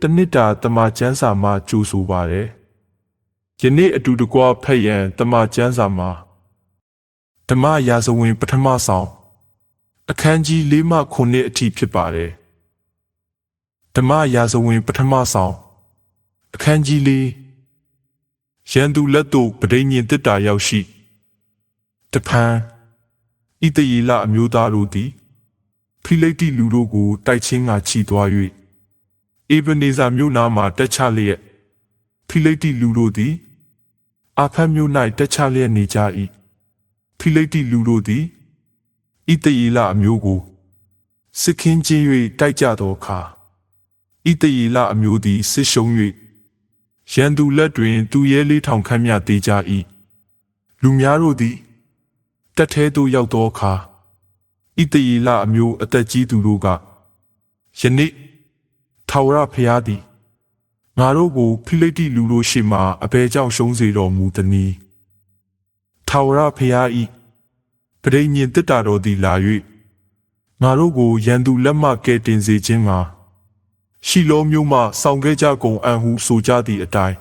တနစ်တာတမချန်းစာမှာကြိုဆိုပါတယ်ယနေ့အတူတကွဖတ်ရန်တမချန်းစာမှာဓမ္မရာဇဝင်ပထမဆောင်အခန်းကြီး၄မှ9အထိဖြစ်ပါတယ်ဓမ္မရာဇဝင်ပထမဆောင်အခန်းကြီး၄ရန်သူလက်သို့ပဋိညင်တစ်တာရောက်ရှိတဖန်ဣတယေလအမျိုးသားတို့သည်ဖိလိတ္တိလူတို့ကိုတိုက်ချင်းကချီသွား၍ အေဗနေဇာမြို့နားမှတက်ချလျက်ဖိလိတ္တိလူတို့သည်အာဖတ်မြို့၌တက်ချလျက်နေကြ၏ဖိလိတ္တိလူတို့သည်ဣတယေလအမျိုးကိုစစ်ခင်းချင်း၍တိုက်ကြသောအခါဣတယေလအမျိုးသည်စစ်ရှုံး၍ရန်သူလက်တွင် သူရဲလေးထောင်ခန့်မြသေးကြ၏လူများတို့သည်တက်ထဲသို့ရောက်သောအခါဣတယေလအမျိုးအသက်ကြီးသူတို့ကယနေ့ ထာဝရဘုရားသည်ငါတို့ကိုဖိလိတ္တိလူတို့ရှေ့မှအဘယ်ကြောင့်ရှုံးစေတော်မူသနည်းထာဝရဘုရား၏ပရိညင်တစ်တာတော်သည်လာ၍ငါတို့ကိုရန်သူလက်မှကဲတင်စေခြင်းမှာရှီလောမျိုးမှဆောင်ခဲ့ကြကုန်အံ့ဟုဆိုကြသည့်အတိုင်း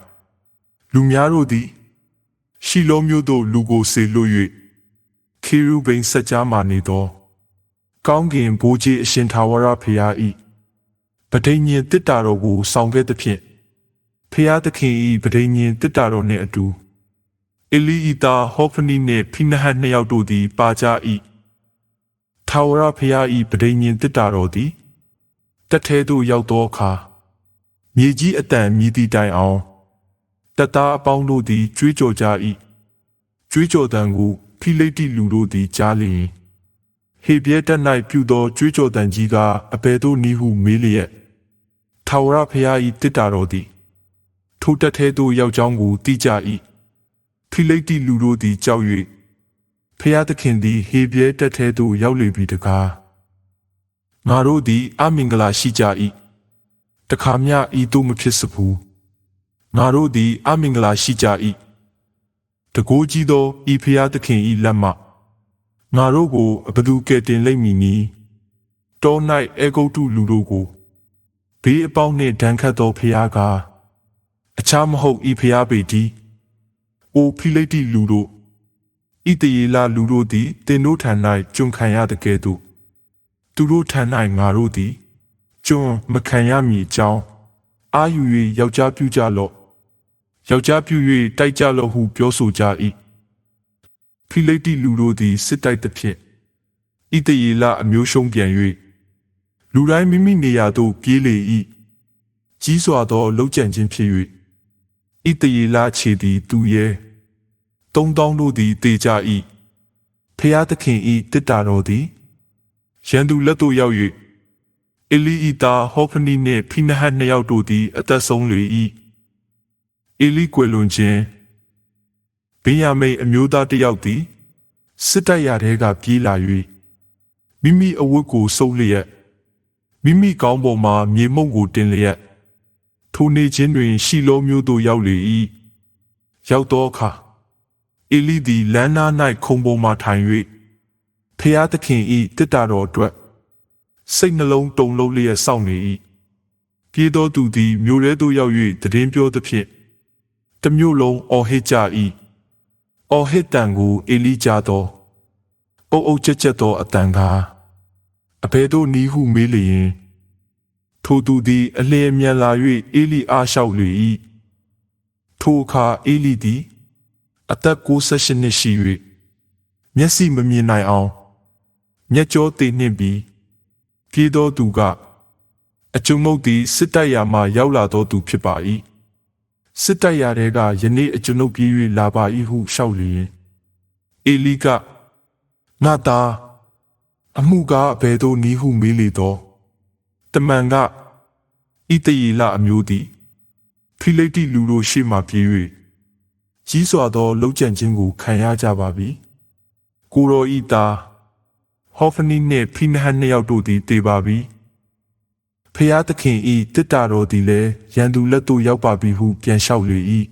လူများတို့သည် ရှီလောမျိုးတို့လူကိုစေလွတ်၍ခေရုဗိန်ဆက်ကြားမှနေသော ကောင်းကင်ဘိုးကြီးအရှင်ထာဝရဘုရား၏ ပဋိညာဉ်တစ်တာတော်ကိုဆောင်ခဲ့သဖြင့်ဖျားသခင်၏ပဋိညာဉ်တစ်တာတော်နှင့်အတူအလီအီတာဟောဖနီနှင့်ဖိနဟတ်နှစ်ယောက်တို့သည်ပါကြ၏ထာဝရဘုရား၏ပဋိညာဉ်တစ်တာတော်သည်တက်ထဲသို့ရောက်သောအခါမြေကြီးအတန်မြည်သည့်တိုင်အောင်တသားအပေါင်းတို့သည်ကြွေးကြော်ကြ၏ကြွေးကြော်တန်ကိုဖိလိတ္တိလူတို့သည်ကြားလျင် ဟေပြဲတက်၌ပြုသောကြွေးကြော်တန်ကြီးကအဘယ်သို့နည်းဟုမေးလျက်ထာဝရဘုရား၏တစ်တာတော်သည်ထိုတက်ထဲသို့ရောက်ကြောင်းကိုသိကြ၏ဖိလိတ္တိလူတို့သည်ကြောက်၍ဖျားသခင်သည်ဟေပြဲတက်ထဲသို့ရောက်လေပြီတကားငါတို့သည်အမင်္ဂလာရှိကြ၏တခါမျှဤသို့မဖြစ်စဘူးငါတို့သည်အမင်္ဂလာရှိကြ၏တကိုးကြီးသောဤဖျားသခင်ဤလက်မှ ငါတို့ကိုဘသူကဲ့တင်လိမ့်မည်နီတော၌အေဂုတ်တုလူတို့ကိုဘေးအပေါင်းနှင့်ဒဏ်ခတ်သောဖျားကားအခြားမဟုတ်ဤဖျားပေတည်းအိုဖိလိတ္တိလူတို့ဣတယေလလူတို့သည်တင်တို့ထံ၌ကျွန်ခံရတဲ့ကဲ့သို့သူတို့ထံ၌ငါတို့သည်ကျွန်မခံရမည်အကြောင်းအာယူ၍ယောက်ျားပြုကြလော့ယောက်ျားပြု၍တိုက်ကြလော့ဟုပြောဆိုကြ၏ ဖိလိတ္တိလူတို့သည်စစ်တိုက်သဖြင့်ဣတယေလအမျိုးရှုံးပြန်၍လူတိုင်းမိမိနေရာသို့ပြေးလေ၏ကြီးစွာသောလှုပ်ကြံခြင်းဖြစ်၍ဣတယေလခြေသည်သူရဲ့သုံးတောင်းတို့သည်တေကြ၏ဖျားသခင်၏တစ်တာတော်သည်ရန်သူလက်သို့ရောက်၍အလီအီတာဟောဖနီနှင့်ဖိနဟတ်နှစ်ယောက်တို့သည်အသက်ဆုံးလေ၏အလီကွယ်လွန်ခြင်း ဗင်ယာမိန်အမျိုးသားတစ်ယောက်သည်စစ်တပ်ရတဲ့ကပြေးလာ၍မိမိအဝတ်ကိုစုပ်လျက်မိမိကောင်းပေါ်မှမြေမှုန့်ကိုတင်လျက်ထိုနေခြင်းတွင် ရှီလောမျိုးသို့ရောက်လေ၏ရောက်သောအခါအေလိသည်လမ်းနား၌ခုံပေါ်မှထိုင်၍ဖျားသခင်၏တစ်တာတော်အတွက်စိတ်နှလုံးတုန်လှုပ်လျက်စောင့်နေ၏ပြေးသောသူသည် မြို့ထဲသို့ရောက်၍တည်င်းပြောသဖြင့်တမျိုးလုံးအော်ဟစ်ကြ၏ အော်ဟစ်တန်ကိုအေလိကြားသောအုပ်အုပ်ကြက်ကြက်သောအတန်ကားအဘယ်သို့နီးဟုမေးလျင်ထိုသူသည်အလျင်မြန်လာ၍အေလိအားလျှောက်လေ၏ထိုအခါအေလိသည်အသက်68နှစ်ရှိ၍မျက်စိမမြင်နိုင်အောင်မျက်ကြောသိနှင့်ပြီးပြေးသောသူကအကျုံမုတ်သည်စစ်တပ်ရာမှရောက်လာသောသူဖြစ်ပါ၏ စစ်တပ်ရာတွေကယနေ့အကျွန်ုပ်ပြေး၍လာပါ၏ဟုလျှောက်လျင်အေလိကငါသားအမှုကားအဘယ်သို့နည်းဟုမေးလေသောတမန်ကဣတယေလအမျိုးသည်ဖိလိတ္တိလူတို့ရှေ့မှပြေး၍ကြီးစွာသောလှုပ်ကြံခြင်းကိုခံရကြပါပြီကိုရောဤသားဟောဖနီနှင့်ဖိနဟတ်နှစ်ယောက်တို့သည်တေပါပြီ ဖျားသခင်ဤတစ်တာတော်သည်လည်းရန်သူလက်သို့ရောက်ပါပြီဟုပြန်လျှောက်လေ၏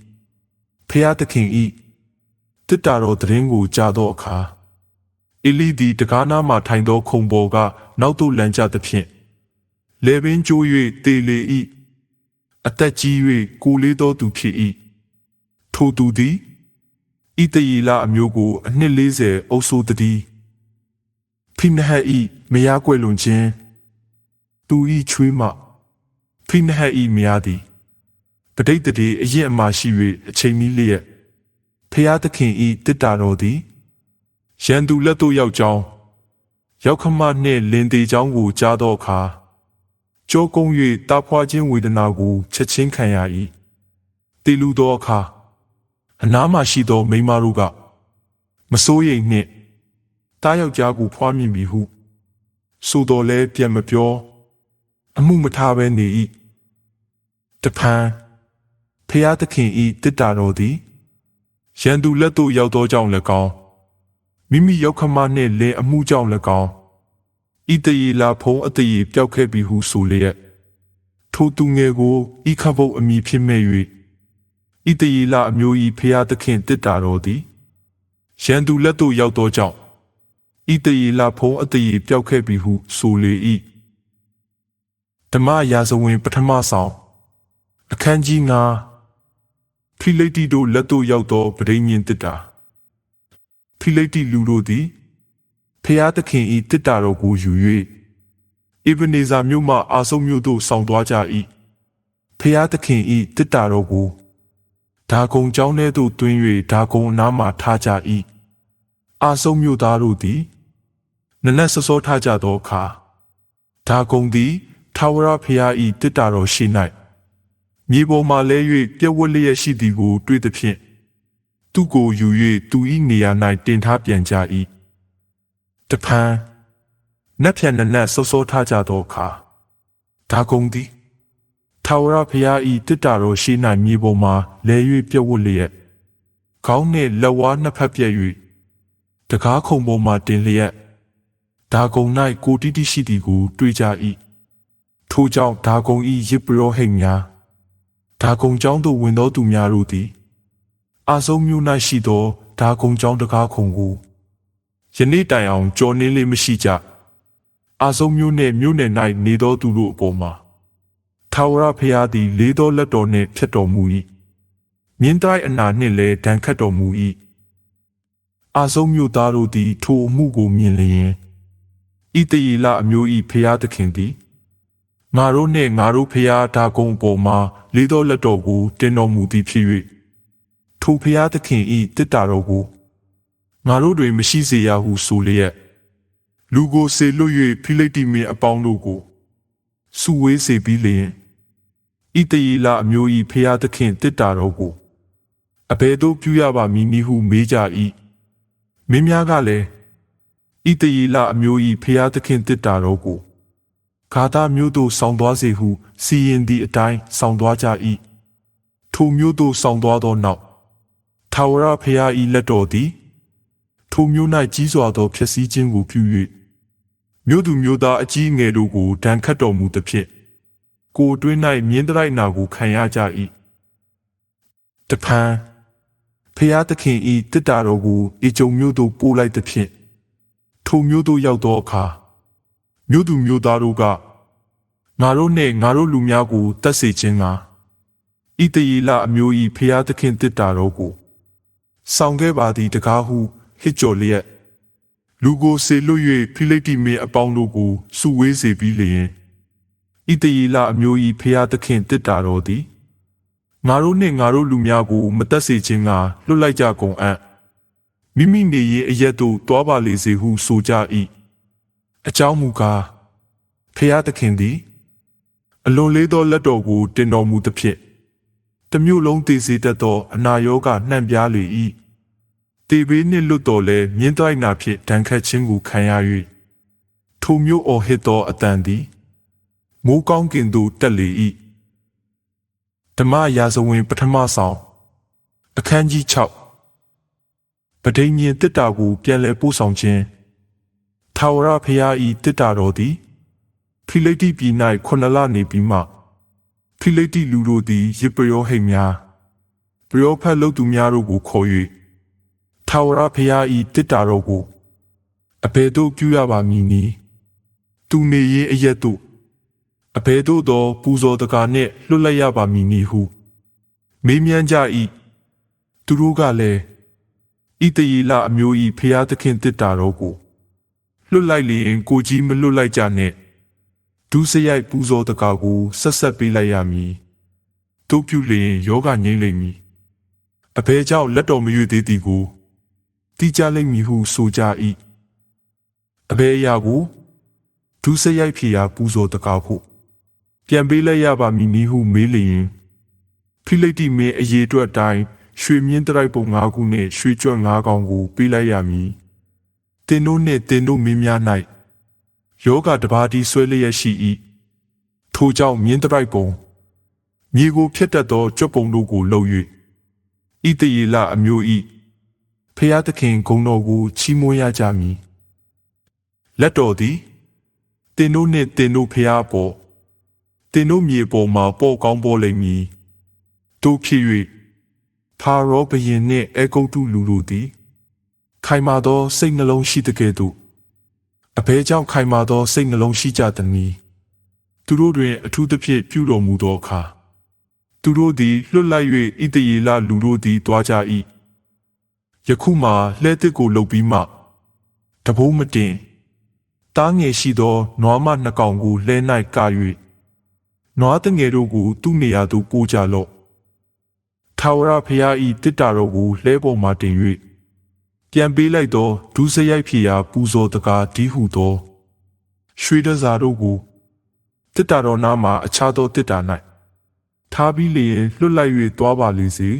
ဖျားသခင်ဤတစ်တာတော်တရင်ကိုကြားသောအခါအေလိသည်တကားနားမှထိုင်သောခုံပေါ်ကနောက်သို့လန်ကျသဖြင့်လေပင်ကျိုး၍တေလေ၏အသက်ကြီး၍ကိုလေးသောသူဖြစ်၏ထိုသူသည်ဣတယေလအမျိုးကိုအနှစ်40အုပ်စိုးတည်းဖိနဟတ်ဤမယားကွယ်လွန်ခြင်း သူဤချွေးမဖိနဟတ်ဤမယားသည်ပဋိသန္ဓေအရင်အမှရှိ၍အချိန်မီလျက်ဖျားသခင်ဤတစ်တာတော်သည်ရန်သူလက်သို့ရောက်ကြောင်းရောက်ခမနှင့်လင်သေးကြောင်းကိုကြားသောအခါကြောကုန်း၍တာဖွာခြင်းဝေဒနာကိုချက်ချင်းခံရ၏တည်လူသောအခါအနားမှရှိသောမိန်းမတို့ကမစိုးရိမ်နှင့်တားယောက်ျားကိုဖွားမြင်ပြီဟုဆိုတော်လဲပြန်မပြော အမှုမထားဘဲနေ၏တဖန်ဖျားသခင်ဤတစ်တာတော်သည်ရန်သူလက်သို့ရောက်သောကြောင့်၎င်းမိမိရောက်ခမနှင့်လင်အမှုကြောင့်၎င်းဤတရေလာဖုံးအတရေပျောက်ခဲ့ပြီဟုဆိုလျက်ထိုသူငယ်ကိုဤခဘုတ်အမိဖြစ်မဲ့၍ဤတရေလာအမျိုး၏ဖျားသခင်တစ်တာတော်သည်ရန်သူလက်သို့ရောက်သောကြောင့်ဤတရေလာဖုံးအတရေပျောက်ခဲ့ပြီဟုဆိုလေ၏ ဓမ္မရာဇဝင်ပထမဆောင်အခန်းကြီး9ဖိလိတိတို့လက်သို့ရောက်သောဗဒိညင်တစ်တာဖိလိတိလူတို့သည်ဖျားသခင်ဤတစ်တာတော်ကိုယူ၍အဗနေဇာမြို့မှအာဆုံမြို့သို့ဆောင်သွားကြ၏ဖျားသခင်ဤတစ်တာတော်ကိုဒါကုံကျောင်းထဲသို့တွင်၍ဒါကုံအနားမှထားကြ၏အာဆုံမြို့သားတို့သည်နနက်စောစောထကြသောအခါဒါကုံသည် ထာဝရဖျားဤတစ်တာတော်ရှိ၌မြေပေါ်မှလဲ၍ပြက်ဝက်လျက်ရှိသည်ကို တွေ့သဖြင့်သူ့ကိုယူ၍သူ၏နေရာ၌တင်ထားပြန်ကြ၏တဖန်နက်ဖြန်နနက်စောစောထကြသောအခါဒါကုံသည်ထာဝရဘုရား၏တစ်တာတော်ရှိ၌မြေပေါ်မှလဲ၍ပြက်ဝတ်လျက်ခေါင်းနှင့်လက်ဝါးနှစ်ဖက်ပြက်၍တကားခုံပေါ်မှတင်လျက်ဒါကုံ၌ကိုတိတိရှိသည်ကို တွေ့ကြ၏ ထိုကြောင့်ဒါကုံ၏ယေဘရဟိတ်များဒါကုံကျောင်းသို့ဝင်သောသူများတို့သည်အာဆုံးမျိုး၌ရှိသောဒါကုံကျောင်းတကားခုံကိုယနေ့တိုင်အောင်ကြော်နှင်းလေးမရှိကြအာဆုံးမျိုးနှင့်မြို့နယ်၌နေသောသူတို့အပေါ်မှာထာဝရဘုရားသည် လေးသောလက်တော်နှင့်ဖြစ်တော်မူ၏မြင်းတိုင်းအနာနှင့်လည်းဒဏ်ခတ်တော်မူ၏အာဆုံးမျိုးသားတို့သည် ထိုအမှုကိုမြင်လျင်ဣတယေလအမျိုး၏ဘုရားသခင်သည် ငါတို့နှင့်ငါတို့ဖျားဒါကုံပေါ်မှာလေးသောလက်တော်ကိုတင်တော်မူသည်ဖြစ်၍ထိုဖျားသခင်ဤတစ်တာတော်ကိုငါတို့တွင်မရှိစေရဟုဆိုလျက်လူကိုစေလွတ်၍ဖိလိတိမင်းအပေါင်းတို့ကိုစုဝေးစေပြီးလျင်ဣတယေလအမျိုး၏ဖျားသခင်တစ်တာတော်ကိုအဘယ်သို့ပြုရပါမည်နည်းဟုမေးကြ၏မင်းများကလည်းဣတယေလအမျိုး၏ဖျားသခင်တစ်တာတော်ကို ဂါသမျိုးသို့ဆောင်းသွားစေဟုစီရင်သည့်အတိုင်းဆောင်းသွားကြ၏ထိုမျိုးသို့ဆောင်းသွားသောနောက်ထာဝရဘုရား၏လက်တော်သည်ထိုမျိုး၌ကြီးစွာသောဖြစ်စည်းခြင်းကိုပြု၍မြို့သူမြို့သားအကြီးငယ်တို့ကိုဒဏ်ခတ်တော်မူသဖြင့်ကိုတွင်း၌မြင်းတိုက်နာကိုခံရကြ၏တဖန်ဖျားသခင်ဤတစ်တာတော်ကိုအကြုံမျိုးသို့ပို့လိုက်သဖြင့်ထိုမျိုးသို့ရောက်သောအခါမြို့သူမြို့သားတို့က ငါတို့နှင့်ငါတို့လူများကိုတတ်စေခြင်းကဣတယေလအမျိုး၏ဖျားသခင်တစ်တာတော်ကိုဆောင်ခဲ့ပါသည်တကားဟုဟစ်ကြော်လျက်လူကိုစေလွတ်၍ဖိလိတိမင်းအပေါင်းတို့ကိုစုဝေးစေပြီးလျင်ဣတယေလအမျိုး၏ဖျားသခင်တစ်တာတော်သည်ငါတို့နှင့်ငါတို့လူများကိုမတတ်စေခြင်းကလွတ်လိုက်ကြကုန်အံ့မိမိနေရင်အရက်တို့တွားပါလေစေဟုဆိုကြ၏အကြောင်းမူကားဖျားသခင်သည် အလွန်လေးသောလက်တော်ကိုတင်တော်မူသဖြင့်တမျိုးလုံးတည်စေတတ်သောအနာရောဂါနှံ့ပြားလေ၏တေဘေးနှင့်လွတ်တော်လဲမြင်းတိုက်နာဖြင့်ဒဏ်ခတ်ခြင်းကိုခံရ၍ထိုမျိုးအော်ဟစ်သောအတန်သည်မိုးကောင်းကင်သို့တက်လေ၏ဓမ္မရာဇဝင်ပထမဆောင်အခန်းကြီး6ပဋိညာဉ်တစ်တာကိုပြန်လည်ပို့ဆောင်ခြင်းထာဝရဘုရား၏တစ်တာတော်သည် ဖိလိတိပြည်၌ခုနလနေပြီးမှဖိလိတိလူတို့သည်ယေပရောဟိတ်များပရောဖက်လုသူများတို့ကိုခေါ်၍ထာဝရဘုရား၏တစ်တာတော်ကိုအဘယ်သို့ပြုရပါမည်နည်းသူနေရင်အရက်တို့အဘယ်သို့သောပူဇော်တကာနှင့်လွတ်လိုက်ရပါမည်နည်းဟုမေးမြန်းကြ၏သူတို့ကလည်းဣတယေလအမျိုး၏ဖျားသခင်တစ်တာတော်ကိုလွတ်လိုက်လျင်ကိုကြီးမလွတ်လိုက်ကြနှင့် ဒုစရိုက်ပူဇော်တကာကိုဆက်ဆက်ပေးလိုက်ရမည်တို့ပြုလျင်ယောဂငြိမ့်လိမ့်မည်အဘယ်ကြောင့်လက်တော်မရွေသေးသည်ကိုတိကြလိမ့်မည်ဟုဆိုကြ၏အဘယ်အရာကိုဒုစရိုက်ဖြေရာပူဇော်တကာဖို့ပြန်ပေးလိုက်ရပါမည်နည်းဟုမေးလျင်ဖိလိတ္တိမင်းအရေးအတွက်တိုင်းရွှေမြင့်တရိုက်ပုံ၅ခုနှင့်ရွှေကြွက်၅ကောင်ကိုပေးလိုက်ရမည်တင်တို့နှင့်တင်တို့မင်းများ၌ ယောဂတပါးတီဆွဲလျက်ရှိ၏ထိုကြောင့်မြင့်တရိုက်ပုံမြေကိုဖျက်တတ်သောကြွက်ပုံတို့ကိုလှုပ်၍ဣတယေလအမျိုး၏ဖျားသခင်ဂုံတော်ကိုချီးမွမ်းရကြမည်လက်တော်သည်တင်တို့နှင့်တင်တို့ဖျားပေါ်တင်တို့မြေပေါ်မှာပေါ်ကောင်းပေါ်လိမ့်မည်တို့ဖြစ်၍ဖာရောဘရင်နှင့်အေဂုတ်တုလူတို့သည် ခိုင်မာသောစိတ်နှလုံးရှိတဲ့ကဲ့သို့ အဘဲကြောင့်ခိုင်မာသောစိတ်နှလုံးရှိကြသည်။သူတို့တွင်အထူးသဖြင့်ပြုတော်မူသောအခါသူတို့သည်လွတ်လိုက်၍ဣတယေလလူတို့သည်တွားကြ၏။ယခုမှလှဲတစ်ကိုလှုပ်ပြီးမှတဘိုးမတင်တားငယ်ရှိသောနွားမနှစ်ကောင်ကိုလှဲ၌ကာ၍နွားတငယ်တို့ကိုသူ့နေရာသို့ပို့ကြလော့။ထာဝရဘုရား၏တစ်တာတော်ကိုလှဲပေါ်မှတင်၍ ပြန်ပေးလိုက်သောဒုစရိုက်ဖြေရာပူဇော်တကားဒီဟုသော ရွှေတစားတို့ကိုတစ်တာတော်နားမှာအခြားသောတစ်တာ၌ထားပြီးလျင်လွတ်လိုက်၍သွားပါလေစေ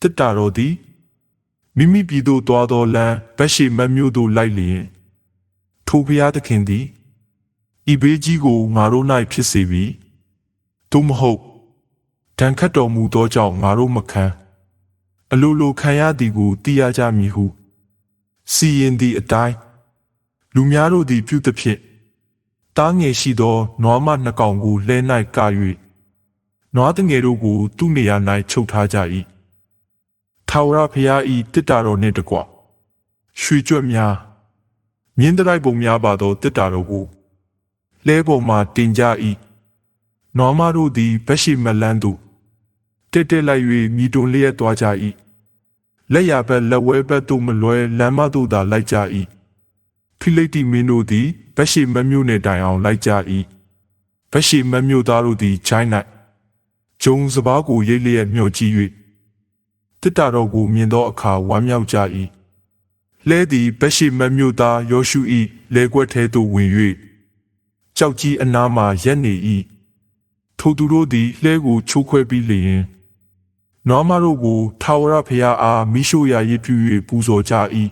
တစ်တာတော်သည်မိမိပြည်သို့သွားသောလမ်းဗက်ရှိမမျိုးသို့လိုက်လျင် ထိုဘုရားသခင်သည်ဤဘေးကြီးကိုငါတို့၌ဖြစ်စေပြီသို့မဟုတ်ဒဏ်ခတ်တော်မူသောကြောင့်ငါတို့မခံ အလိုလိုခံရသည်ကိုသိရကြမည်ဟုစီရင်သည့်အတိုင်းလူများတို့သည်ပြုသဖြင့်တားငယ်ရှိသောနွားမနှစ်ကောင်ကိုလဲ၌ကာ၍နွားတငယ်တို့ကို သူ့နေရာ၌ချုပ်ထားကြ၏ထာဝရဘုရား၏တစ်တာတော်နှင့်တကွရွှေကြွက်များမြင်းတိုက်ပုံများပါသောတစ်တာတော်ကိုလဲပေါ်မှတင်ကြ၏နွားမတို့သည်ဗက်ရှိမလန်းသို့ တက်တက်လိုက်၍မိတွန်လျက်သွားကြ၏လက်ရဘက်လက်ဝဲဘက်သို့မလွဲလမ်းမသို့သာလိုက်ကြ၏ဖိလိတိမင်းတို့သည်ဗက်ရှိမမျိုးနှင့်တိုင်အောင်လိုက်ကြ၏ဗက်ရှိမမျိုးသားတို့သည်ချိုင်း၌ဂျုံစပားကိုရိတ်လျက်မျှော်ကြည့်၍တစ်တာတော်ကိုမြင်သောအခါဝမ်းမြောက်ကြ၏လဲသည်ဗက်ရှိမမျိုးသားယောရှု၏လေကွက်ထဲသို့ဝင်၍ကြောက်ကြီးအနားမှရက်နေ၏ထိုသူတို့သည်လှဲကိုချိုးခွဲပြီးလျင် နွားမတို့ကိုထာဝရဘုရားအားမိရှုရာရည်ပြု၍ပူဇော်ကြ၏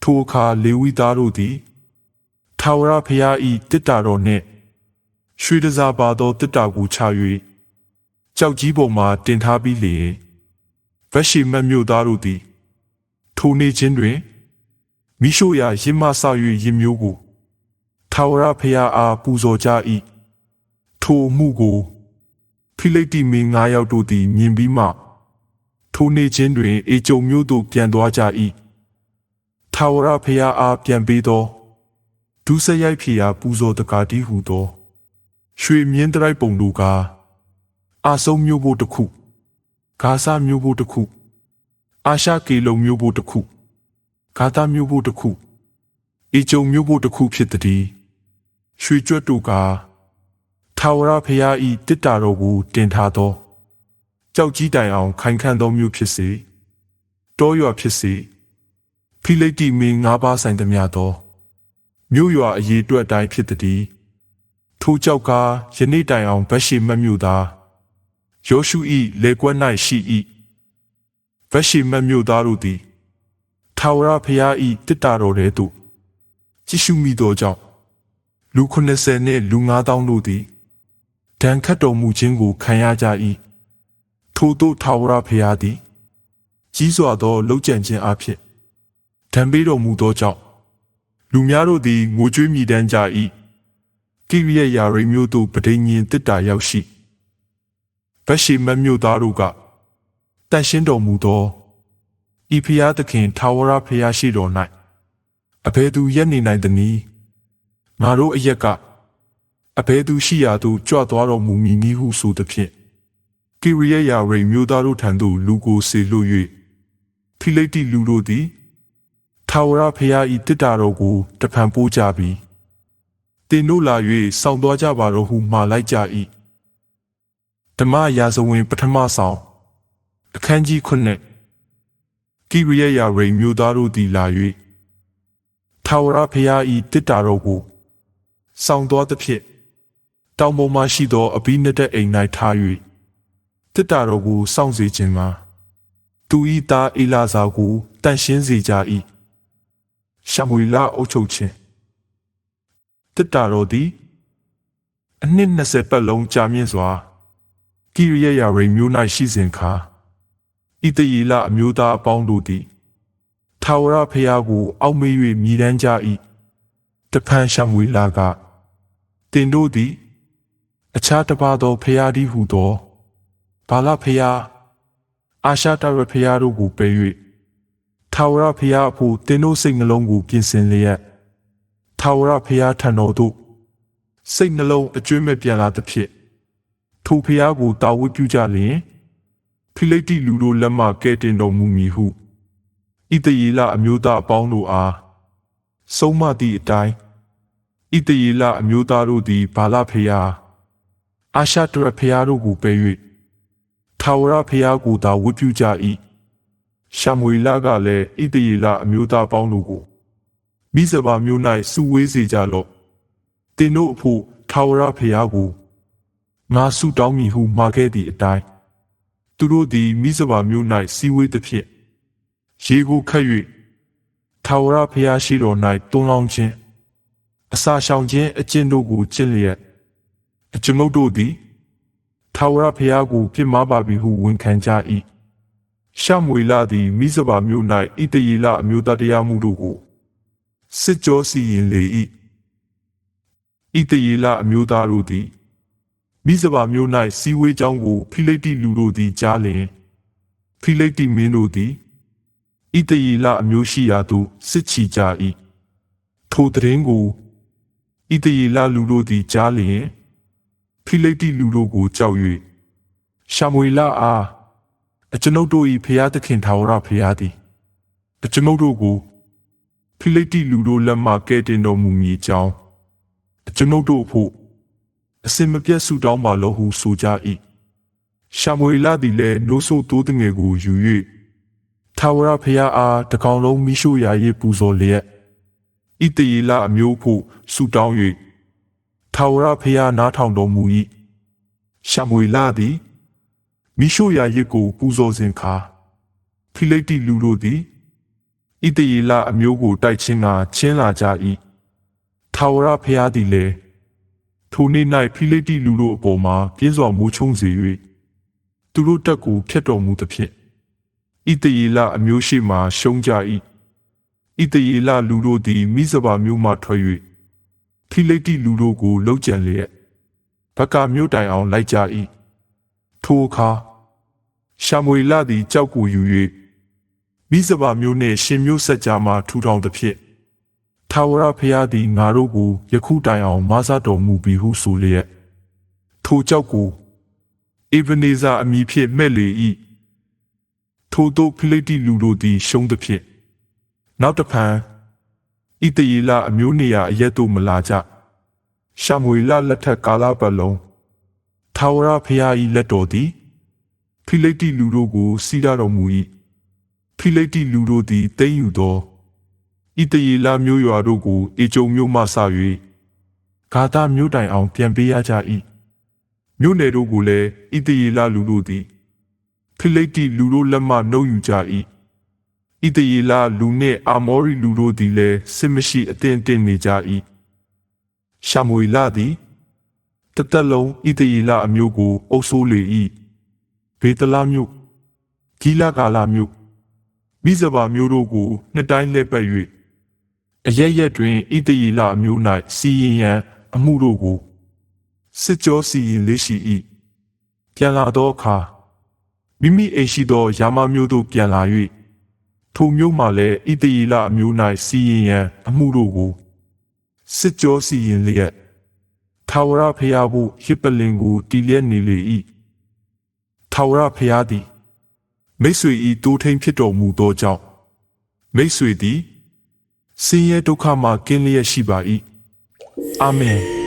ထိုအခါလေဝိသားတို့သည်ထာဝရဘုရား၏တစ်တာတော်နှင့်ရွှေတစားပါသောတစ်တာကိုချ၍ကြောက်ကြီးပေါ်မှတင်ထားပြီးလျင်ဗက်ရှိမတ်မြို့သားတို့သည်ထိုနေခြင်းတွင်မိရှုရာရင်မဆ၍ရင်မျိုးကိုထာဝရဘုရားအားပူဇော်ကြ၏ထိုမှုကို ဖိလိတိမင်း၅ယောက်တို့သည်မြင်ပြီးမှထိုနေခြင်းတွင်အေကြုံမျိုးသို့ပြန်သွားကြ၏ထာဝရဘုရားအားပြန်ပေးသောဒုစရိုက်ဖြေရာပူဇော်တကားတည်းဟုသော ရွှေမြင်းတရိုက်ပုံတို့ကအာဆုံးမျိုးဘို့တစ်ခုဂါဇမျိုးဘို့တစ်ခု အာရှကေလုံမျိုးဘို့တစ်ခုဂါသမျိုးဘို့တစ်ခုအေကြုံမျိုးဘို့တစ်ခုဖြစ်သည်ရွှေကြွက်တို့က ထာဝရဘုရား၏တစ်တာတော်ကိုတင်ထားသောကြောက်ကြီးတိုင်အောင်ခိုင်ခံ့သောမျိုးဖြစ်စေတောရွာဖြစ်စေဖိလိတိမင်းငါးပါးဆိုင်သမျှသောမြို့ရွာအရေးအတွက်တိုင်းဖြစ်သည်ထိုကြောက်ကားယနေ့တိုင်အောင်ဗက်ရှိမတ်မြို့သားယောရှု၏လေကွက်၌ရှိ၏ဗက်ရှိမတ်မြို့သားတို့သည်ထာဝရဘုရား၏တစ်တာတော်ထဲသို့ကြည့်ရှုမိသောကြောင့်လူ90နှင့်လူ9000တို့သည် ဒဏ်ခတ်တော်မူခြင်းကိုခံရကြ၏ထို့သောထာဝရဘုရားသည်ကြီးစွာသောလှုပ်ကြံခြင်းအဖြစ်ဒဏ်ပေးတော်မူသောကြောင့်လူများတို့သည်ငိုကြွေးမြည်တမ်းကြ၏ကိရိယယာရိမျိုးတို့ပဋိညင်တစ်တာရောက်ရှိဗက်ရှိမမျိုးသားတို့ကတန်ရှင်းတော်မူသောဤဖျားသခင်ထာဝရဘုရားရှိတော်၌အဘယ်သူရက်နေနိုင်သနည်းငါတို့အရက်က အဘဲသူရှိရာသို့ကြွသွားတော်မူမည်နည်းဟုဆိုသဖြင့်ကိရိယယာရိမ်မျိုးသားတို့ထံသို့လူကိုစေလွှတ်၍ဖိလိတ္တိလူတို့သည်ထာဝရဘုရား၏တစ်တာတော်ကိုတဖန်ပိုးကြပြီးတင်တို့လာ၍စောင့်သွားကြပါတော့ဟုမှာလိုက်ကြ၏ဓမ္မရာဇဝင်ပထမဆောင်အခန်းကြီး9ကိရိယယာရိမ်မျိုးသားတို့သည်လာ၍ထာဝရဘုရား၏တစ်တာတော်ကိုစောင့်သွားသဖြင့် တောင်ပေါ်မှရှိသောအဘိနတက်အိမ်၌ထား၍တစ်တာတော်ကိုစောင့်စေခြင်းမှာသူ၏သားအေလာဇာကိုတန်ရှင်းစေကြ၏ရှမွေလအုပ်ချုပ်ခြင်းတစ်တာတော်သည်အနှစ်20ပတ်လုံးကြာမြင့်စွာကိရိယယာရိမ်မျိုး၌ရှိစဉ်ခါဣတယေလအမျိုးသားအပေါင်းတို့သည်ထာဝရဘုရားကိုအောက်မေ့၍မြည်တမ်းကြ၏တဖန်ရှမွေလာကတင်တို့သည် အခြားတစ်ပါးသောဘုရားသည်ဟုသောဘာလဘုရားအာရှတရဘုရားတို့ကိုပယ်၍ထာဝရဘုရားအဖို့တင်တို့စိတ်နှလုံးကိုပြင်ဆင်လျက်ထာဝရဘုရားထံတော်သို့စိတ်နှလုံးအကျွမ်းမဲ့ပြန်လာသဖြင့်ထိုဘုရားကိုတာဝတ်ပြုကြလျင်ဖိလိတ္တိလူတို့လက်မှကဲတင်တော်မူမည်ဟုဣတယေလအမျိုးသားအပေါင်းတို့အားဆုံးမသည့်အတိုင်းဣတယေလအမျိုးသားတို့သည်ဘာလဖျား အာရှတရဖျားတို့ကိုပယ်၍ထာဝရဖျားကိုသာဝတ်ပြုကြ၏ရှမွေလကလည်းဣတယေလအမျိုးသားအပေါင်းတို့ကိုမိဇဘာမျိုး၌စုဝေးစေကြလော့တင်တို့အဖို့ထာဝရဖျားကိုငါဆုတောင်းမည်ဟုမှာခဲ့သည့်အတိုင်းသူတို့သည်မိဇဘာမျိုး၌စီဝေးသဖြင့်ရေကိုခတ်၍ထာဝရဘုရားရှိတော်၌တွန်းလောင်းခြင်းအစာရှောင်ခြင်းအကျင့်တို့ကိုကျင့်လျက် အကျွန်ုပ်တို့သည်ထာဝရဘုရားကိုပြစ်မှားပါပြီဟုဝန်ခံကြ၏ရှမွေလသည်မိဇဘာမျိုး၌ဣတယေလအမျိုးသားတရားမှုတို့ကိုစစ်ကြောစီရင်လေ၏ဣတယေလအမျိုးသားတို့သည်မိဇဘာမျိုး၌စီဝေးကြောင်းကိုဖိလိတ္တိလူတို့သည်ကြားလျင်ဖိလိတ္တိမင်းတို့သည်ဣတယေလအမျိုးရှိရာသို့စစ်ချီကြ၏ထိုတရင်ကိုဣတယေလလူတို့သည်ကြားလျင် ဖိလိတ္တိလူတို့ကိုကြောက်၍ရှာမွေလအားအကျွန်ုပ်တို့၏ဖျားသခင်ထာဝရဖျားသည်အကျွန်ုပ်တို့ကိုဖိလိတ္တိလူတို့လက်မှကဲတင်တော်မူမည်ကြောင်းအကျွန်ုပ်တို့ဖို့အစင်မပြတ်ဆုတောင်းပါလို့ဟုဆိုကြ၏ရှာမွေလသည်လည်းနိုးဆိုးတိုးတငယ်ကိုယူ၍ထာဝရဘုရားအားတကောင်လုံးမိရှုရာရေးပူဇော်လျက်ဣတယေလအမျိုးဖို့ဆုတောင်း၍ ထာဝရဘုရားနားထောင်တော်မူ၏ရှာမွေလသည်မိရှုရာရေးကိုပူဇော်စဉ်ခါဖိလိတ္တိလူတို့သည်ဣတယေလအမျိုးကိုတိုက်ချင်းကချင်းလာကြ၏ထာဝရဘုရားသည်လည်းထိုနေ့၌ဖိလိတ္တိလူတို့အပေါ်မှာပြင်းစွာမိုးချုံစေ၍သူတို့တက်ကိုဖျက်တော်မူသဖြင့်ဣတယေလအမျိုးရှိမှရှုံးကြ၏ဣတယေလလူတို့သည်မိဇဘာမျိုးမှထွက်၍ ဖိလိတ္တိလူတို့ကိုလှုပ်ကြံလျက်ဘကမျိုးတိုင်အောင်လိုက်ကြ၏ထိုအခါရှာမွေလသည်ကြောက်ကိုယူ၍မိဇဘာမျိုးနှင့်ရှင်မျိုးဆက်ကြားမှထူထောင်သဖြင့်ထာဝရဘုရားသည်ငါတို့ကိုယခုတိုင်အောင်မဆတော်မူပြီဟုဆိုလျက်ထိုကြောက်ကိုအေဗနေဇာအမည်ဖြင့်မဲ့လေ၏ထိုသို့ဖိလိတ္တိလူတို့သည်ရှုံးသဖြင့်နောက်တဖန် ဣတယေလအမျိုးနေရာအရက်တို့မလာကြရှမွေလလက်ထက်ကာလပတ်လုံးထာဝရဘုရား၏လက်တော်သည်ဖိလိတ္တိလူတို့ကို စီးရတော်မူ၏ဖိလိတ္တိလူတို့သည်တိမ့်ယူသောဣတယေလမျိုးရွာတို့ကိုအေကြုံမျိုးမှဆ၍ဂါသမျိုးတိုင်အောင်ပြန်ပေးရကြ၏မြို့နယ်တို့ကိုလည်းဣတယေလလူတို့သည်ဖိလိတ္တိလူတို့လက်မှနှုတ်ယူကြ၏ ဣတယေလလူနှင့်အာမောရိလူတို့သည်လည်းစစ်မရှိအသင့်တင်နေကြ၏ရှာမွေလသည်တသက်လုံးဣတယေလအမျိုးကိုအုပ်ဆိုးလေ၏ဘေတလာမြို့ဂီလာကာလာမြို့မိဇဘာမြို့တို့ကိုနှစ်တိုင်းလှည့်ပတ်၍အရရက်တွင်ဣတယေလအမျိုး၌စီရင်ရန်အမှုတို့ကိုစစ်ကြောစီရင်လေးရှိ၏ပြန်လာသောအခါမိမိအိမ်ရှိသောယာမမျိုးတို့ပြန်လာ၍ ထိုမျိုးမှလည်းဣတယေလအမျိုး၌စီရင်ရန်အမှုတို့ကိုစစ်ကြောစီရင်လျက်ထာဝရဖျားဖို့ဟစ်ပလင်ကိုတည်လျက်နေလေ၏ထာဝရဖျားသည်မိတ်ဆွေဤတိုးထိန်ဖြစ်တော်မူသောကြောင့်မိတ်ဆွေသည်ဆင်းရဲဒုက္ခမှကင်းလျက်ရှိပါ၏အာမင်